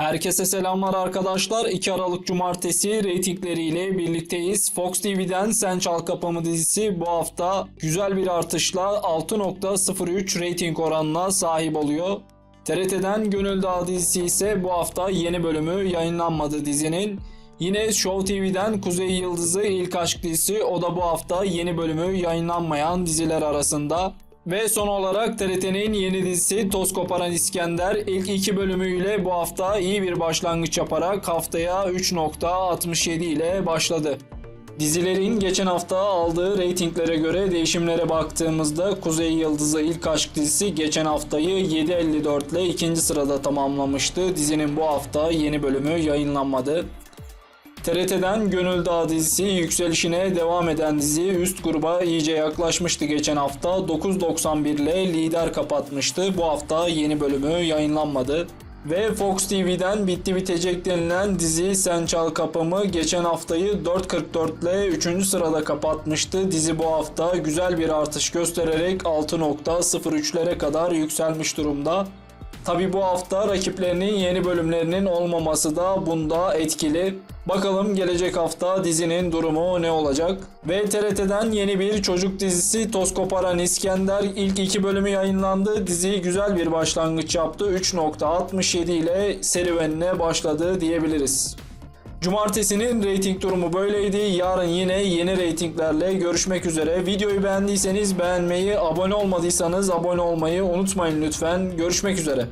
Herkese selamlar arkadaşlar. 2 Aralık Cumartesi reytingleriyle birlikteyiz. Fox TV'den Sen Çal Kapımı dizisi bu hafta güzel bir artışla 6.03 reyting oranına sahip oluyor. TRT'den Gönül Dağı dizisi ise bu hafta yeni bölümü yayınlanmadı dizinin. Yine Show TV'den Kuzey Yıldızı İlk Aşk dizisi o da bu hafta yeni bölümü yayınlanmayan diziler arasında. Ve son olarak TRT'nin yeni dizisi Toz Koparan İskender ilk iki bölümüyle bu hafta iyi bir başlangıç yaparak haftaya 3.67 ile başladı. Dizilerin geçen hafta aldığı reytinglere göre değişimlere baktığımızda Kuzey Yıldızı İlk Aşk dizisi geçen haftayı 7.54 ile ikinci sırada tamamlamıştı. Dizinin bu hafta yeni bölümü yayınlanmadı. TRT'den Gönül Dağı dizisi yükselişine devam eden dizi üst gruba iyice yaklaşmıştı geçen hafta. 9.91 ile lider kapatmıştı. Bu hafta yeni bölümü yayınlanmadı. Ve Fox TV'den bitti bitecek denilen dizi Sen Çal Kapımı geçen haftayı 4.44 ile 3. sırada kapatmıştı. Dizi bu hafta güzel bir artış göstererek 6.03'lere kadar yükselmiş durumda. Tabi bu hafta rakiplerinin yeni bölümlerinin olmaması da bunda etkili. Bakalım gelecek hafta dizinin durumu ne olacak? Ve TRT'den yeni bir çocuk dizisi Toz Koparan İskender ilk iki bölümü yayınlandı. Dizi güzel bir başlangıç yaptı. 3.67 ile serüvenine başladı diyebiliriz. Cumartesinin reyting durumu böyleydi. Yarın yine yeni reytinglerle görüşmek üzere. Videoyu beğendiyseniz beğenmeyi, abone olmadıysanız abone olmayı unutmayın lütfen. Görüşmek üzere.